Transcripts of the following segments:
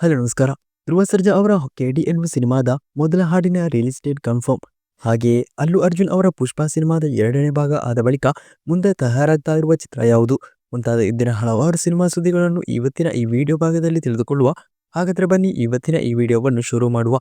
Hello, ನಮಸ್ಕಾರ. ಧ್ರುವ ಸರ್ಜಾ ಅವರ ಕೆಡಿ ಎನ್ನುವ ಸಿನಿಮಾದ ಮೊದಲ ಹಾಡಿನ ರಿಲೀಸ್ ಡೇಟ್ ಕನ್ಫರ್ಮ್ ಹಾಗೆಯೇ ಅಲ್ಲು ಅರ್ಜುನ್ ಅವರ ಪುಷ್ಪ ಸಿನಿಮಾದ ಎರಡನೇ ಭಾಗ ಆದ ಬಳಿಕ ಮುಂದೆ ತಯಾರಾಗ್ತಾ ಇರುವ ಚಿತ್ರ ಯಾವುದು? ಮುಂತಾದ ಇದ್ದಿನ ಹಲವಾರು ಸಿನಿಮಾ ಸುದ್ದಿಗಳನ್ನು ಇವತ್ತಿನ ಈ ವಿಡಿಯೋ ಭಾಗದಲ್ಲಿ ತಿಳಿದುಕೊಳ್ಳುವ. ಹಾಗಾದ್ರೆ ಬನ್ನಿ ಇವತ್ತಿನ ಈ ವಿಡಿಯೋವನ್ನು ಶುರು ಮಾಡುವ.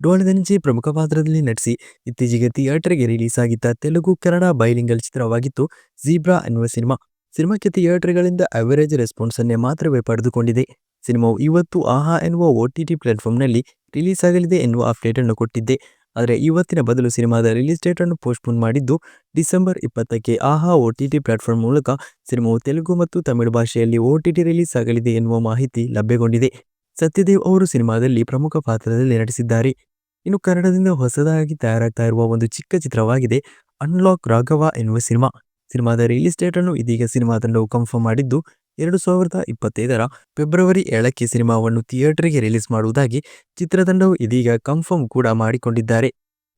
ಡೋಳದನಿಜಿ ಪ್ರಮುಖ ಪಾತ್ರದಲ್ಲಿ ನಟಿಸಿ, ಇತ್ತೀಚೆಗೆ ಥಿಯೇಟರ್ಗೆ ರಿಲೀಸ್ ಆಗಿದ್ದ ತೆಲುಗು, ಕನ್ನಡ ಬೈಲಿಂಗಲ್ ಚಿತ್ರವಾಗಿತ್ತು ಜೀಬ್ರಾ ಎನ್ನುವ ಸಿನಿಮಾ. ಸಿನಿಮಾಕ್ಕೆ ಥಿಯೇಟರ್ಗಳಿಂದ ಅವರೇಜ್ ರೆಸ್ಪಾನ್ಸನ್ನೇ ಮಾತ್ರವೇ ಪಡೆದುಕೊಂಡಿದೆ. ಸಿನಿಮಾವು ಇವತ್ತು ಆಹಾ ಎನ್ನುವ ಒ ಟಿ ಟಿ ಪ್ಲಾಟ್ಫಾರ್ಮ್ನಲ್ಲಿ ರಿಲೀಸ್ ಆಗಲಿದೆ ಎನ್ನುವ ಅಪ್ಡೇಟ್ ಅನ್ನು ಕೊಟ್ಟಿದ್ದೆ. ಆದರೆ ಇವತ್ತಿನ ಬದಲು ಸಿನಿಮಾದ ರಿಲೀಸ್ ಡೇಟ್ ಅನ್ನು ಪೋಸ್ಟ್ಪೋನ್ ಮಾಡಿದ್ದು ಡಿಸೆಂಬರ್ ಇಪ್ಪತ್ತಕ್ಕೆ ಆಹಾ ಒ ಟಿ ಟಿ ಪ್ಲಾಟ್ಫಾರ್ಮ್ ಮೂಲಕ ಸಿನಿಮಾವು ತೆಲುಗು ಮತ್ತು ತಮಿಳು ಭಾಷೆಯಲ್ಲಿ ಒ ಟಿ ಟಿ ರಿಲೀಸ್ ಆಗಲಿದೆ ಎನ್ನುವ ಮಾಹಿತಿ ಲಭ್ಯಗೊಂಡಿದೆ. ಸತ್ಯದೇವ್ ಅವರು ಸಿನಿಮಾದಲ್ಲಿ ಪ್ರಮುಖ ಪಾತ್ರದಲ್ಲಿ ನಟಿಸಿದ್ದಾರೆ. ಇನ್ನು ಕನ್ನಡದಿಂದ ಹೊಸದಾಗಿ ತಯಾರಾಗ್ತಾ ಇರುವ ಒಂದು ಚಿಕ್ಕ ಚಿತ್ರವಾಗಿದೆ ಅನ್ಲಾಕ್ ರಾಘವ ಎನ್ನುವ ಸಿನಿಮಾ. ಸಿನಿಮಾದ ರಿಲೀಸ್ ಅನ್ನು ಇದೀಗ ಸಿನಿಮಾ ತಂಡವು ಕನ್ಫರ್ಮ್ ಮಾಡಿದ್ದು ಎರಡು ಸಾವಿರದ ಇಪ್ಪತ್ತೈದರ ಫೆಬ್ರವರಿ ಏಳಕ್ಕೆ ಸಿನಿಮಾವನ್ನು ಥಿಯೇಟರ್ಗೆ ರಿಲೀಸ್ ಮಾಡುವುದಾಗಿ ಚಿತ್ರತಂಡವು ಇದೀಗ ಕನ್ಫರ್ಮ್ ಕೂಡ ಮಾಡಿಕೊಂಡಿದ್ದಾರೆ.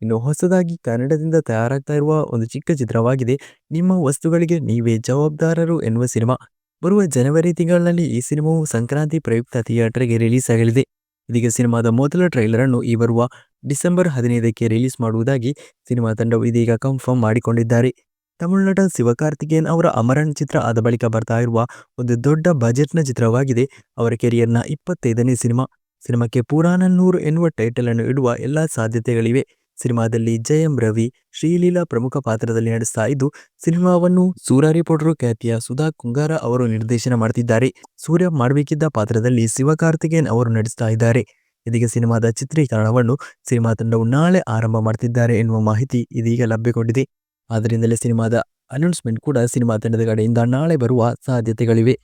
ಇನ್ನು ಹೊಸದಾಗಿ ಕನ್ನಡದಿಂದ ತಯಾರಾಗ್ತಾ ಇರುವ ಒಂದು ಚಿಕ್ಕ ಚಿತ್ರವಾಗಿದೆ, ನಿಮ್ಮ ವಸ್ತುಗಳಿಗೆ ನೀವೇ ಜವಾಬ್ದಾರರು ಎನ್ನುವ ಸಿನಿಮಾ. ಬರುವ ಜನವರಿ ತಿಂಗಳಿನಲ್ಲಿ ಈ ಸಿನಿಮಾವು ಸಂಕ್ರಾಂತಿ ಪ್ರಯುಕ್ತ ಥಿಯೇಟರ್ಗೆ ರಿಲೀಸ್ ಆಗಲಿದೆ. ಇದೀಗ ಸಿನಿಮಾದ ಮೊದಲ ಟ್ರೈಲರ್ ಅನ್ನು ಈ ಬರುವ ಡಿಸೆಂಬರ್ ಹದಿನೈದಕ್ಕೆ ರಿಲೀಸ್ ಮಾಡುವುದಾಗಿ ಸಿನಿಮಾ ತಂಡವು ಇದೀಗ ಕನ್ಫರ್ಮ್ ಮಾಡಿಕೊಂಡಿದ್ದಾರೆ. ತಮಿಳುನಾಡ ಶಿವಕಾರ್ತಿಕೇಯನ್ ಅವರ ಅಮರನ್ ಚಿತ್ರ ಆದ ಬಳಿಕ ಬರ್ತಾ ಇರುವ ಒಂದು ದೊಡ್ಡ ಬಜೆಟ್ನ ಚಿತ್ರವಾಗಿದೆ. ಅವರ ಕೆರಿಯರ್ನ ಇಪ್ಪತ್ತೈದನೇ ಸಿನಿಮಾ. ಸಿನಿಮಾಕ್ಕೆ ಪುರಾಣನ್ನೂರು ಎನ್ನುವ ಟೈಟಲ್ ಅನ್ನು ಇಡುವ ಎಲ್ಲಾ ಸಾಧ್ಯತೆಗಳಿವೆ. ಸಿನಿಮಾದಲ್ಲಿ ಜಯಂ ರವಿ, ಶ್ರೀಲೀಲಾ ಪ್ರಮುಖ ಪಾತ್ರದಲ್ಲಿ ನಡೆಸ್ತಾ ಇದ್ದು, ಸಿನಿಮಾವನ್ನು ಸೂರ್ಯ ರಿಪೋರ್ಟರ್ ಖ್ಯಾತಿಯ ಸುಧಾ ಕುಂಗಾರ ಅವರು ನಿರ್ದೇಶನ ಮಾಡ್ತಿದ್ದಾರೆ. ಸೂರ್ಯ ಮಾಡಬೇಕಿದ್ದ ಪಾತ್ರದಲ್ಲಿ ಶಿವಕಾರ್ತಿಕೇಯನ್ ಅವರು ನಡೆಸ್ತಾ ಇದ್ದಾರೆ. ಇದೀಗ ಸಿನಿಮಾದ ಚಿತ್ರೀಕರಣವನ್ನು ಸಿನಿಮಾ ತಂಡವು ನಾಳೆ ಆರಂಭ ಮಾಡ್ತಿದ್ದಾರೆ ಎನ್ನುವ ಮಾಹಿತಿ ಇದೀಗ ಲಭ್ಯಗೊಂಡಿದೆ. ಆದ್ದರಿಂದಲೇ ಸಿನಿಮಾದ ಅನೌನ್ಸ್ಮೆಂಟ್ ಕೂಡ ಸಿನಿಮಾ ತಂಡದ ಕಡೆಯಿಂದ ನಾಳೆ ಬರುವ ಸಾಧ್ಯತೆಗಳಿವೆ.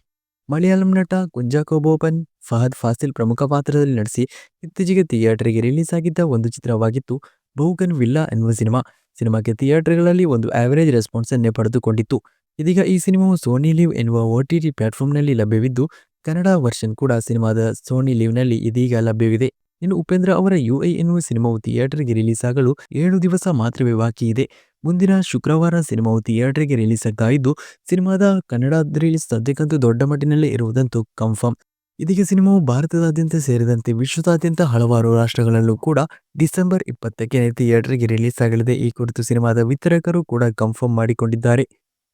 ಮಲಯಾಳಂ ನಟ ಕುಂಜಾಕೋ ಬೋಪನ್ ಫಹದ್ ಫಾಸಿಲ್ ಪ್ರಮುಖ ಪಾತ್ರದಲ್ಲಿ ನಟಿಸಿ ಇತ್ತೀಚೆಗೆ ಥಿಯೇಟರ್ಗೆ ರಿಲೀಸ್ ಆಗಿದ್ದ ಒಂದು ಚಿತ್ರವಾಗಿತ್ತು ಬೌಗನ್ ವಿಲ್ಲಾ ಎನ್ನುವ ಸಿನಿಮಾ. ಸಿನಿಮಾಕ್ಕೆ ಥಿಯೇಟರ್ಗಳಲ್ಲಿ ಒಂದು ಆವರೇಜ್ ರೆಸ್ಪಾನ್ಸ್ ಅನ್ನೇ ಪಡೆದುಕೊಂಡಿತ್ತು. ಇದೀಗ ಈ ಸಿನಿಮಾವು ಸೋನಿ ಲೀವ್ ಎನ್ನುವ ಒ ಟಿ ಟಿ ಪ್ಲಾಟ್ಫಾರ್ಮ್ನಲ್ಲಿ ಲಭ್ಯವಿದ್ದು, ಕನ್ನಡ ವರ್ಷನ್ ಕೂಡ ಸಿನಿಮಾದ ಸೋನಿ ಲೀವ್ನಲ್ಲಿ ಇದೀಗ ಲಭ್ಯವಿದೆ. ಇನ್ನು ಉಪೇಂದ್ರ ಅವರ ಯು ಐ ಎನ್ನುವ ಸಿನಿಮಾವು ಥಿಯೇಟರ್ಗೆ ರಿಲೀಸ್ ಆಗಲು ಏಳು ದಿವಸ ಮಾತ್ರವೇ ಬಾಕಿ ಇದೆ. ಮುಂದಿನ ಶುಕ್ರವಾರ ಸಿನಿಮಾವು ಥಿಯೇಟರ್ಗೆ ರಿಲೀಸ್ ಆಗ್ತಾ ಇದ್ದು ಸಿನಿಮಾದ ಕನ್ನಡ ರಿಲೀಸ್ ಸದ್ಯಕ್ಕಂತೂ ದೊಡ್ಡ ಮಟ್ಟಿನಲ್ಲಿ ಇರುವುದಂತೂ ಕನ್ಫರ್ಮ್ ಇದೀಗ ಸಿನಿಮಾವು ಭಾರತದಾದ್ಯಂತ ಸೇರಿದಂತೆ ವಿಶ್ವದಾದ್ಯಂತ ಹಲವಾರು ರಾಷ್ಟ್ರಗಳಲ್ಲೂ ಕೂಡ ಡಿಸೆಂಬರ್ ಇಪ್ಪತ್ತಕ್ಕೆ ಥಿಯೇಟರ್ಗೆ ರಿಲೀಸ್ ಆಗಲಿದೆ ಈ ಕುರಿತು ಸಿನಿಮಾದ ವಿತರಕರು ಕೂಡ ಕನ್ಫರ್ಮ್ ಮಾಡಿಕೊಂಡಿದ್ದಾರೆ.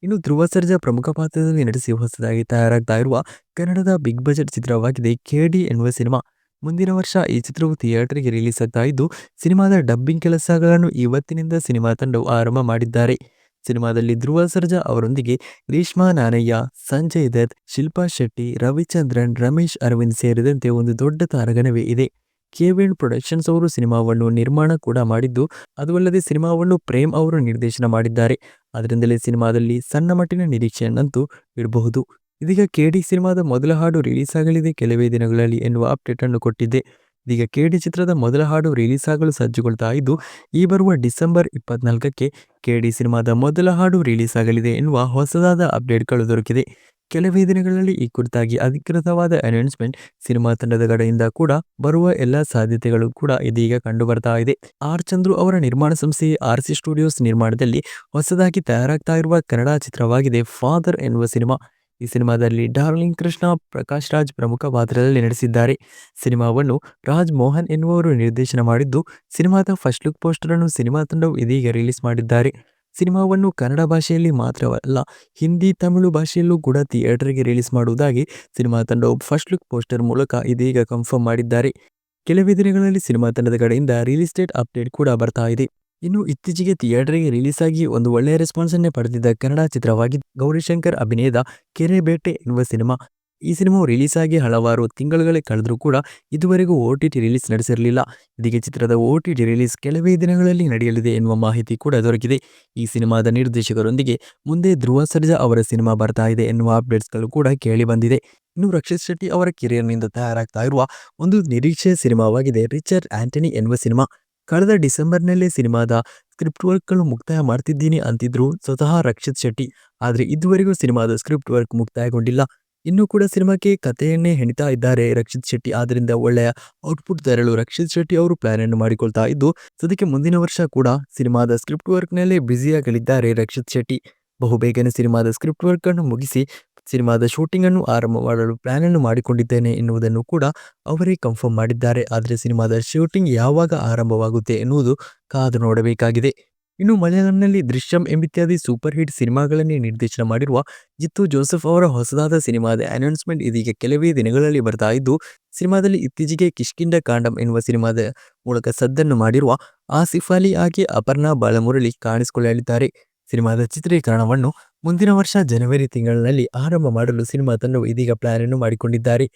ಇನ್ನು ಧ್ರುವ ಸರ್ಜಾ ಪ್ರಮುಖ ಪಾತ್ರದಲ್ಲಿ ನಟಿಸಿ ಹೊಸದಾಗಿ ತಯಾರಾಗ್ತಾ ಇರುವ ಕನ್ನಡದ ಬಿಗ್ ಬಜೆಟ್ ಚಿತ್ರವಾಗಿದೆ. ಕೆಡಿ ಎನ್ನುವ ಸಿನಿಮಾ ಮುಂದಿನ ವರ್ಷ ಈ ಚಿತ್ರವು ಥಿಯೇಟರ್ಗೆ ರಿಲೀಸ್ ಆಗ್ತಾ ಇದ್ದು, ಸಿನಿಮಾದ ಡಬ್ಬಿಂಗ್ ಕೆಲಸಗಳನ್ನು ಇವತ್ತಿನಿಂದ ಸಿನಿಮಾ ತಂಡವು ಆರಂಭ ಮಾಡಿದ್ದಾರೆ. ಸಿನಿಮಾದಲ್ಲಿ ಧ್ರುವ ಸರ್ಜಾ ಅವರೊಂದಿಗೆ ರೀಷ್ಮಾ ನಾನಯ್ಯ, ಸಂಜಯ್ ದತ್, ಶಿಲ್ಪಾ ಶೆಟ್ಟಿ, ರವಿಚಂದ್ರನ್, ರಮೇಶ್ ಅರವಿಂದ್ ಸೇರಿದಂತೆ ಒಂದು ದೊಡ್ಡ ತಾರಗಣವೇ ಇದೆ. ಕೆವಿನ್ ಪ್ರೊಡಕ್ಷನ್ಸ್ ಅವರು ಸಿನಿಮಾವನ್ನು ನಿರ್ಮಾಣ ಕೂಡ ಮಾಡಿದ್ದು ಅದು ಅಲ್ಲದೆ ಸಿನಿಮಾವನ್ನು ಪ್ರೇಮ್ ಅವರು ನಿರ್ದೇಶನ ಮಾಡಿದ್ದಾರೆ. ಅದರಿಂದಲೇ ಸಿನಿಮಾದಲ್ಲಿ ಸಣ್ಣ ಮಟ್ಟಿನ ನಿರೀಕ್ಷೆಯನ್ನಂತೂ ಇಡಬಹುದು. ಇದೀಗ ಕೆಡಿ ಸಿನಿಮಾದ ಮೊದಲ ಹಾಡು ರಿಲೀಸ್ ಆಗಲಿದೆ ಕೆಲವೇ ದಿನಗಳಲ್ಲಿ ಎನ್ನುವ ಅಪ್ಡೇಟ್ ಅನ್ನು ಕೊಟ್ಟಿದ್ದೆ ಇದೀಗ ಕೆಡಿ ಚಿತ್ರದ ಮೊದಲ ಹಾಡು ರಿಲೀಸ್ ಆಗಲು ಸಜ್ಜುಗೊಳ್ತಾ ಇದ್ದು, ಈ ಬರುವ ಡಿಸೆಂಬರ್ ಇಪ್ಪತ್ನಾಲ್ಕಕ್ಕೆ ಕೆಡಿ ಸಿನಿಮಾದ ಮೊದಲ ಹಾಡು ರಿಲೀಸ್ ಆಗಲಿದೆ ಎನ್ನುವ ಹೊಸದಾದ ಅಪ್ಡೇಟ್ಗಳು ದೊರಕಿದೆ. ಕೆಲವೇ ದಿನಗಳಲ್ಲಿ ಈ ಕುರಿತಾಗಿ ಅಧಿಕೃತವಾದ ಅನೌನ್ಸ್ಮೆಂಟ್ ಸಿನಿಮಾ ತಂಡದ ಕಡೆಯಿಂದ ಕೂಡ ಬರುವ ಎಲ್ಲ ಸಾಧ್ಯತೆಗಳು ಕೂಡ ಇದೀಗ ಕಂಡು ಬರ್ತಾ ಇದೆ. ಆರ್ ಚಂದ್ರು ಅವರ ನಿರ್ಮಾಣ ಸಂಸ್ಥೆ ಆರ್ ಸಿ ಸ್ಟುಡಿಯೋಸ್ ನಿರ್ಮಾಣದಲ್ಲಿ ಹೊಸದಾಗಿ ತಯಾರಾಗ್ತಾ ಇರುವ ಕನ್ನಡ ಚಿತ್ರವಾಗಿದೆ ಫಾದರ್ ಎನ್ನುವ ಸಿನಿಮಾ. ಈ ಸಿನಿಮಾದಲ್ಲಿ ಡಾರ್ಲಿಂಗ್ ಕೃಷ್ಣ, ಪ್ರಕಾಶ್ ರಾಜ್ ಪ್ರಮುಖ ಪಾತ್ರದಲ್ಲಿ ನಟಿಸಿದ್ದಾರೆ. ಸಿನಿಮಾವನ್ನು ರಾಜ್ ಮೋಹನ್ ಎನ್ನುವರು ನಿರ್ದೇಶನ ಮಾಡಿದ್ದು, ಸಿನಿಮಾದ ಫಸ್ಟ್ ಲುಕ್ ಪೋಸ್ಟರ್ ಅನ್ನು ಸಿನಿಮಾ ತಂಡವು ಇದೀಗ ರಿಲೀಸ್ ಮಾಡಿದ್ದಾರೆ. ಸಿನಿಮಾವನ್ನು ಕನ್ನಡ ಭಾಷೆಯಲ್ಲಿ ಮಾತ್ರವಲ್ಲ, ಹಿಂದಿ, ತಮಿಳು ಭಾಷೆಯಲ್ಲೂ ಕೂಡ ಥಿಯೇಟರ್ಗೆ ರಿಲೀಸ್ ಮಾಡುವುದಾಗಿ ಸಿನಿಮಾ ತಂಡವು ಫಸ್ಟ್ ಲುಕ್ ಪೋಸ್ಟರ್ ಮೂಲಕ ಇದೀಗ ಕನ್ಫರ್ಮ್ ಮಾಡಿದ್ದಾರೆ. ಕೆಲವೇ ದಿನಗಳಲ್ಲಿ ಸಿನಿಮಾ ತಂಡದ ಕಡೆಯಿಂದ ರಿಲೀಸ್ ಡೇಟ್ ಅಪ್ಡೇಟ್ ಕೂಡ ಬರ್ತಾ ಇದೆ. ಇನ್ನು ಇತ್ತೀಚೆಗೆ ಥಿಯೇಟರ್ಗೆ ರಿಲೀಸ್ ಆಗಿ ಒಂದು ಒಳ್ಳೆಯ ರೆಸ್ಪಾನ್ಸ್ ಅನ್ನೇ ಪಡೆದಿದ್ದ ಕನ್ನಡ ಚಿತ್ರವಾಗಿದ್ದು, ಗೌರಿಶಂಕರ್ ಅಭಿನಯದ ಕೆರೆ ಬೇಟೆ ಎನ್ನುವ ಸಿನಿಮಾ. ಈ ಸಿನಿಮಾವು ರಿಲೀಸ್ ಆಗಿ ಹಲವಾರು ತಿಂಗಳುಗಳೇ ಕಳೆದರೂ ಕೂಡ ಇದುವರೆಗೂ ಓ ಟಿ ಟಿ ರಿಲೀಸ್ ನಡೆಸಿರಲಿಲ್ಲ. ಇದೀಗ ಚಿತ್ರದ ಓ ಟಿ ಟಿ ರಿಲೀಸ್ ಕೆಲವೇ ದಿನಗಳಲ್ಲಿ ನಡೆಯಲಿದೆ ಎನ್ನುವ ಮಾಹಿತಿ ಕೂಡ ದೊರಕಿದೆ. ಈ ಸಿನಿಮಾದ ನಿರ್ದೇಶಕರೊಂದಿಗೆ ಮುಂದೆ ಧ್ರುವ ಸರ್ಜಾ ಅವರ ಸಿನಿಮಾ ಬರ್ತಾ ಇದೆ ಎನ್ನುವ ಅಪ್ಡೇಟ್ಸ್ಗಳು ಕೂಡ ಕೇಳಿ ಬಂದಿದೆ. ಇನ್ನು ರಕ್ಷಿತ್ ಶೆಟ್ಟಿ ಅವರ ಕೆರಿಯರ್ನಿಂದ ತಯಾರಾಗ್ತಾ ಇರುವ ಒಂದು ನಿರೀಕ್ಷೆಯ ಸಿನಿಮಾವಾಗಿದೆ, ರಿಚರ್ಡ್ ಆಂಟನಿ ಎನ್ನುವ ಸಿನಿಮಾ. ಕಳೆದ ಡಿಸೆಂಬರ್ನಲ್ಲೇ ಸಿನಿಮಾದ ಸ್ಕ್ರಿಪ್ಟ್ ವರ್ಕ್ಗಳು ಮುಕ್ತಾಯ ಮಾಡ್ತಿದ್ದೀನಿ ಅಂತಿದ್ರು. ಸ್ವತಃ ರಕ್ಷಿತ್ ಶೆಟ್ಟಿ. ಆದರೆ ಇದುವರೆಗೂ ಸಿನಿಮಾದ ಸ್ಕ್ರಿಪ್ಟ್ ವರ್ಕ್ ಮುಕ್ತಾಯಗೊಂಡಿಲ್ಲ. ಇನ್ನೂ ಕೂಡ ಸಿನಿಮಾಕ್ಕೆ ಕಥೆಯನ್ನೇ ಹೆಣಿತಾ ಇದ್ದಾರೆ ರಕ್ಷಿತ್ ಶೆಟ್ಟಿ. ಆದ್ದರಿಂದ ಒಳ್ಳೆಯ ಔಟ್ಪುಟ್ ತರಲು ರಕ್ಷಿತ್ ಶೆಟ್ಟಿ ಅವರು ಪ್ಲಾನ್ ಅನ್ನು ಮಾಡಿಕೊಳ್ತಾ ಇದ್ದು, ಸದ್ಯಕ್ಕೆ ಮುಂದಿನ ವರ್ಷ ಕೂಡ ಸಿನಿಮಾದ ಸ್ಕ್ರಿಪ್ಟ್ ವರ್ಕ್ನಲ್ಲೇ ಬ್ಯುಸಿಯಾಗಲಿದ್ದಾರೆ ರಕ್ಷಿತ್ ಶೆಟ್ಟಿ. ಬಹುಬೇಗನೆ ಸಿನಿಮಾದ ಸ್ಕ್ರಿಪ್ಟ್ ವರ್ಕ್ ಅನ್ನು ಮುಗಿಸಿ ಸಿನಿಮಾದ ಶೂಟಿಂಗ್ ಅನ್ನು ಆರಂಭ ಮಾಡಲು ಪ್ಲಾನ್ ಅನ್ನು ಮಾಡಿಕೊಂಡಿದ್ದೇನೆ ಎನ್ನುವುದನ್ನು ಕೂಡ ಅವರೇ ಕನ್ಫರ್ಮ್ ಮಾಡಿದ್ದಾರೆ. ಆದರೆ ಸಿನಿಮಾದ ಶೂಟಿಂಗ್ ಯಾವಾಗ ಆರಂಭವಾಗುತ್ತೆ ಎನ್ನುವುದು ಕಾದು ನೋಡಬೇಕಾಗಿದೆ. ಇನ್ನು ಮಲಯಾಳಂನಲ್ಲಿ ದೃಶ್ಯಂ ಎಂಬಿತ್ಯಾದಿ ಸೂಪರ್ ಹಿಟ್ ಸಿನಿಮಾಗಳನ್ನೇ ನಿರ್ದೇಶನ ಮಾಡಿರುವ ಜಿತ್ತು ಜೋಸೆಫ್ ಅವರ ಹೊಸದಾದ ಸಿನಿಮಾದ ಅನೌನ್ಸ್ಮೆಂಟ್ ಇದೀಗ ಕೆಲವೇ ದಿನಗಳಲ್ಲಿ ಬರ್ತಾ ಇದ್ದು, ಸಿನಿಮಾದಲ್ಲಿ ಇತ್ತೀಚೆಗೆ ಕಿಷ್ಕಿಂಡ ಕಾಂಡಂ ಎನ್ನುವ ಸಿನಿಮಾದ ಮೂಲಕ ಸದ್ದನ್ನು ಮಾಡಿರುವ ಆಸಿಫ್ ಅಲಿ ಆಗಿ ಅಪರ್ಣಾ ಬಾಲಮುರಳಿ ಕಾಣಿಸಿಕೊಳ್ಳಲಿದ್ದಾರೆ. ಸಿನಿಮಾದ ಚಿತ್ರೀಕರಣವನ್ನು ಮುಂದಿನ ವರ್ಷ ಜನವರಿ ತಿಂಗಳಿನಲ್ಲಿ ಆರಂಭ ಮಾಡಲು ಸಿನಿಮಾ ತಂಡವು ಇದೀಗ ಪ್ಲಾನ್ ಅನ್ನು ಮಾಡಿಕೊಂಡಿದ್ದಾರೆ.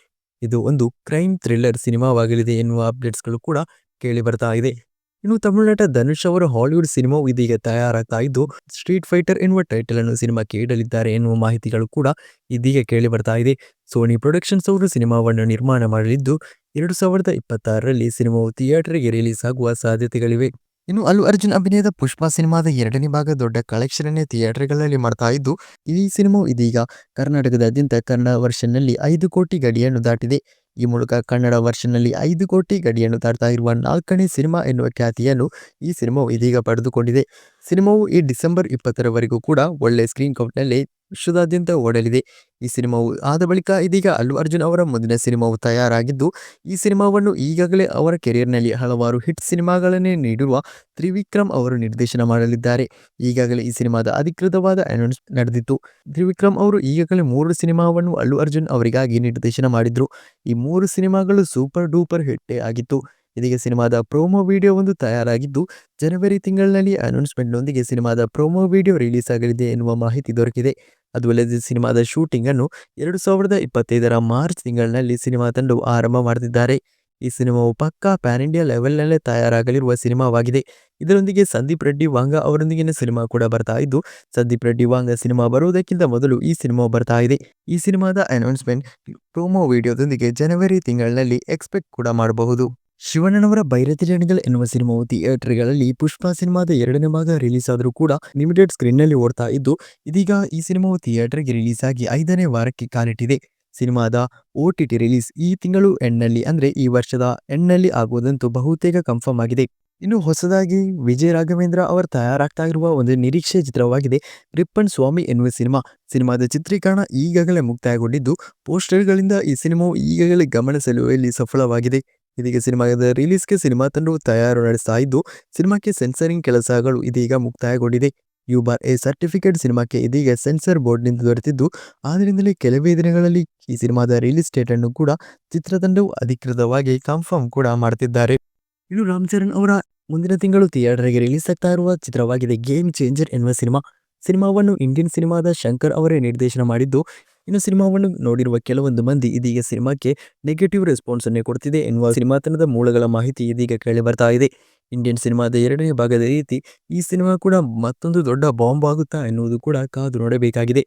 ಇದು ಒಂದು ಕ್ರೈಮ್ ಥ್ರಿಲ್ಲರ್ ಸಿನಿಮಾವಾಗಲಿದೆ ಎನ್ನುವ ಅಪ್ಡೇಟ್ಸ್ಗಳು ಕೂಡ ಕೇಳಿ ಬರ್ತಾ ಇದೆ. ಇನ್ನು ತಮಿಳುನಾಟ ಧನುಷ್ ಅವರು ಹಾಲಿವುಡ್ ಸಿನಿಮಾವು ಇದೀಗ ತಯಾರಾಗ್ತಾ ಇದ್ದು ಸ್ಟ್ರೀಟ್ ಫೈಟರ್ ಎನ್ನುವ ಟೈಟಲ್ ಅನ್ನು ಸಿನಿಮಾಕ್ಕೆ ಇಡಲಿದ್ದಾರೆ ಎನ್ನುವ ಮಾಹಿತಿಗಳು ಕೂಡ ಇದೀಗ ಕೇಳಿ ಬರ್ತಾ ಇದೆ. ಸೋನಿ ಪ್ರೊಡಕ್ಷನ್ಸ್ ಅವರು ಸಿನಿಮಾವನ್ನು ನಿರ್ಮಾಣ ಮಾಡಲಿದ್ದು, ಎರಡು ಸಾವಿರದ ಇಪ್ಪತ್ತಾರರಲ್ಲಿ ಸಿನಿಮಾವು ಥಿಯೇಟರ್ಗೆ ರಿಲೀಸ್ ಆಗುವ ಸಾಧ್ಯತೆಗಳಿವೆ. ಇನ್ನು ಅಲ್ಲು ಅರ್ಜುನ್ ಅಭಿನಯದ ಪುಷ್ಪ ಸಿನಿಮಾದ ಎರಡನೇ ಭಾಗ ದೊಡ್ಡ ಕಲೆಕ್ಷನ್ ಅನ್ನೇ ಥಿಯೇಟರ್ಗಳಲ್ಲಿ ಮಾಡ್ತಾ ಇದ್ದು, ಈ ಸಿನಿಮಾ ಇದೀಗ ಕರ್ನಾಟಕದಾದ್ಯಂತ ಕನ್ನಡ ವರ್ಷನ್ನಲ್ಲಿ ಐದು ಕೋಟಿ ಗಡಿಯನ್ನು ದಾಟಿದೆ. ಈ ಮೂಲಕ ಕನ್ನಡ ವರ್ಷನ್ನಲ್ಲಿ ಐದು ಕೋಟಿ ಗಡಿಯನ್ನು ತಾಡ್ತಾ ಇರುವ ನಾಲ್ಕನೇ ಸಿನಿಮಾ ಎನ್ನುವ ಖ್ಯಾತಿಯನ್ನು ಈ ಸಿನಿಮಾವು ಇದೀಗ ಪಡೆದುಕೊಂಡಿದೆ. ಸಿನಿಮಾವು ಈ ಡಿಸೆಂಬರ್ ಇಪ್ಪತ್ತರವರೆಗೂ ಕೂಡ ಒಳ್ಳೆ ಸ್ಕ್ರೀನ್ ಕೌಂಟ್ನಲ್ಲಿ ವಿಶ್ವದಾದ್ಯಂತ ಓಡಲಿದೆ. ಈ ಸಿನಿಮಾವು ಆದ ಬಳಿಕ ಇದೀಗ ಅಲ್ಲು ಅರ್ಜುನ್ ಅವರ ಮುಂದಿನ ಸಿನಿಮಾವು ತಯಾರಾಗಿದ್ದು, ಈ ಸಿನಿಮಾವನ್ನು ಈಗಾಗಲೇ ಅವರ ಕೆರಿಯರ್ನಲ್ಲಿ ಹಲವಾರು ಹಿಟ್ ಸಿನಿಮಾಗಳನ್ನೇ ನೀಡಿರುವ ತ್ರಿವಿಕ್ರಮ್ ಅವರು ನಿರ್ದೇಶನ ಮಾಡಲಿದ್ದಾರೆ. ಈಗಾಗಲೇ ಈ ಸಿನಿಮಾದ ಅಧಿಕೃತವಾದ ಅನೌನ್ಸ್ ನಡೆದಿತ್ತು. ತ್ರಿವಿಕ್ರಮ್ ಅವರು ಈಗಾಗಲೇ ಮೂರು ಸಿನಿಮಾವನ್ನು ಅಲ್ಲು ಅರ್ಜುನ್ ಅವರಿಗಾಗಿ ನಿರ್ದೇಶನ ಮಾಡಿದ್ರು. ಈ ಮೂರು ಸಿನಿಮಾಗಳು ಸೂಪರ್ ಡೂಪರ್ ಹಿಟ್ಟೇ ಆಗಿತ್ತು. ಇದೀಗ ಸಿನಿಮಾದ ಪ್ರೋಮೋ ವಿಡಿಯೋ ಒಂದು ತಯಾರಾಗಿದ್ದು, ಜನವರಿ ತಿಂಗಳಿನಲ್ಲಿ ಅನೌನ್ಸ್ಮೆಂಟ್ನೊಂದಿಗೆ ಸಿನಿಮಾದ ಪ್ರೋಮೋ ವಿಡಿಯೋ ರಿಲೀಸ್ ಆಗಲಿದೆ ಎನ್ನುವ ಮಾಹಿತಿ ದೊರಕಿದೆ. ಅದು ಅಲ್ಲದೆ ಸಿನಿಮಾದ ಶೂಟಿಂಗ್ ಅನ್ನು ಎರಡು ಸಾವಿರದ ಇಪ್ಪತ್ತೈದರ ಮಾರ್ಚ್ ತಿಂಗಳಿನಲ್ಲಿ ಸಿನಿಮಾ ತಂಡವು ಆರಂಭ ಮಾಡುತ್ತಿದ್ದಾರೆ ಈ ಸಿನಿಮಾವು ಪಕ್ಕಾ ಪ್ಯಾನ್ ಇಂಡಿಯಾ ಲೆವೆಲ್ನಲ್ಲೇ ತಯಾರಾಗಲಿರುವ ಸಿನಿಮಾವಾಗಿದೆ. ಇದರೊಂದಿಗೆ ಸಂದೀಪ್ ರೆಡ್ಡಿ ವಾಂಗ ಅವರೊಂದಿಗಿನ ಸಿನಿಮಾ ಕೂಡ ಬರ್ತಾ ಇದ್ದು, ಸಂದೀಪ್ ರೆಡ್ಡಿ ವಾಂಗ ಸಿನಿಮಾ ಬರುವುದಕ್ಕಿಂತ ಮೊದಲು ಈ ಸಿನಿಮಾ ಬರ್ತಾ ಇದೆ. ಈ ಸಿನಿಮಾದ ಅನೌನ್ಸ್ಮೆಂಟ್ ಪ್ರೋಮೋ ವಿಡಿಯೋದೊಂದಿಗೆ ಜನವರಿ ತಿಂಗಳಿನಲ್ಲಿ ಎಕ್ಸ್ಪೆಕ್ಟ್ ಕೂಡ ಮಾಡಬಹುದು. ಶಿವಣ್ಣನವರ ಬೈರತಿ ಜಣಿಗಳು ಎನ್ನುವ ಸಿನಿಮಾವು ಥಿಯೇಟರ್ಗಳಲ್ಲಿ ಪುಷ್ಪ ಸಿನಿಮಾದ ಎರಡನೇ ಭಾಗ ರಿಲೀಸ್ ಆದರೂ ಕೂಡ ಲಿಮಿಟೆಡ್ ಸ್ಕ್ರೀನ್ನಲ್ಲಿ ಓಡ್ತಾ ಇದ್ದು, ಇದೀಗ ಈ ಸಿನಿಮಾವು ಥಿಯೇಟರ್ಗೆ ರಿಲೀಸ್ ಆಗಿ ಐದನೇ ವಾರಕ್ಕೆ ಕಾಲಿಟ್ಟಿದೆ. ಸಿನಿಮಾದ ಒ ಟಿ ಟಿ ರಿಲೀಸ್ ಈ ತಿಂಗಳು ಎಂಡ್ನಲ್ಲಿ ಅಂದರೆ ಈ ವರ್ಷದ ಎಂಡ್ನಲ್ಲಿ ಆಗುವುದಂತೂ ಬಹುತೇಕ ಕನ್ಫರ್ಮ್ ಆಗಿದೆ. ಇನ್ನು ಹೊಸದಾಗಿ ವಿಜಯ ರಾಘವೇಂದ್ರ ಅವರು ತಯಾರಾಗ್ತಾ ಇರುವ ಒಂದು ನಿರೀಕ್ಷೆ ಚಿತ್ರವಾಗಿದೆ, ರಿಪ್ಪನ್ ಸ್ವಾಮಿ ಎನ್ನುವ ಸಿನಿಮಾ. ಸಿನಿಮಾದ ಚಿತ್ರೀಕರಣ ಈಗಾಗಲೇ ಮುಕ್ತಾಯಗೊಂಡಿದ್ದು, ಪೋಸ್ಟರ್ಗಳಿಂದ ಈ ಸಿನಿಮಾವು ಈಗಾಗಲೇ ಗಮನ ಸೆಳೆಯುವಲ್ಲಿ ಸಫಲವಾಗಿದೆ. ಇದೀಗ ಸಿನಿಮಾದ ರಿಲೀಸ್ಗೆ ಸಿನಿಮಾ ತಂಡವು ತಯಾರು ನಡೆಸ್ತಾ ಇದ್ದು, ಸಿನಿಮಾಕ್ಕೆ ಸೆನ್ಸರಿಂಗ್ ಕೆಲಸಗಳು ಇದೀಗ ಮುಕ್ತಾಯಗೊಂಡಿದೆ. ಯು ಬಾರ್ ಎ ಸರ್ಟಿಫಿಕೇಟ್ ಸಿನಿಮಾಕ್ಕೆ ಇದೀಗ ಸೆನ್ಸರ್ ಬೋರ್ಡ್ನಿಂದ ದೊರೆತಿದ್ದು. ಆದ್ದರಿಂದಲೇ ಕೆಲವೇ ದಿನಗಳಲ್ಲಿ ಈ ಸಿನಿಮಾದ ರಿಲೀಸ್ ಡೇಟ್ ಅನ್ನು ಕೂಡ ಚಿತ್ರತಂಡವು ಅಧಿಕೃತವಾಗಿ ಕನ್ಫರ್ಮ್ ಕೂಡ ಮಾಡ್ತಿದ್ದಾರೆ. ಇನ್ನು ರಾಮ್ ಚರಣ್ ಅವರ ಮುಂದಿನ ತಿಂಗಳು ಥಿಯೇಟರ್ಗೆ ರಿಲೀಸ್ ಆಗ್ತಾ ಇರುವ ಚಿತ್ರವಾಗಿದೆ ಗೇಮ್ ಚೇಂಜರ್ ಎನ್ನುವ ಸಿನಿಮಾ. ಸಿನಿಮಾವನ್ನು ಇಂಡಿಯನ್ ಸಿನಿಮಾದ ಶಂಕರ್ ಅವರೇ ನಿರ್ದೇಶನ ಮಾಡಿದ್ದು. ಇನ್ನು ಸಿನಿಮಾವನ್ನು ನೋಡಿರುವ ಕೆಲವೊಂದು ಮಂದಿ ಇದೀಗ ಸಿನಿಮಾಕ್ಕೆ ನೆಗೆಟಿವ್ ರೆಸ್ಪಾನ್ಸ್ ಅನ್ನೇ ಕೊಡ್ತಿದೆ ಎನ್ನುವ ಸಿನಿಮಾತನದ ಮೂಲಗಳ ಮಾಹಿತಿ ಇದೀಗ ಕೇಳಿ ಬರ್ತಾ ಇದೆ. ಇಂಡಿಯನ್ ಸಿನಿಮಾದ ಎರಡನೇ ಭಾಗದ ರೀತಿ ಈ ಸಿನಿಮಾ ಕೂಡ ಮತ್ತೊಂದು ದೊಡ್ಡ ಬಾಂಬ್ ಆಗುತ್ತಾ ಎನ್ನುವುದು ಕೂಡ ಕಾದು ನೋಡಬೇಕಾಗಿದೆ.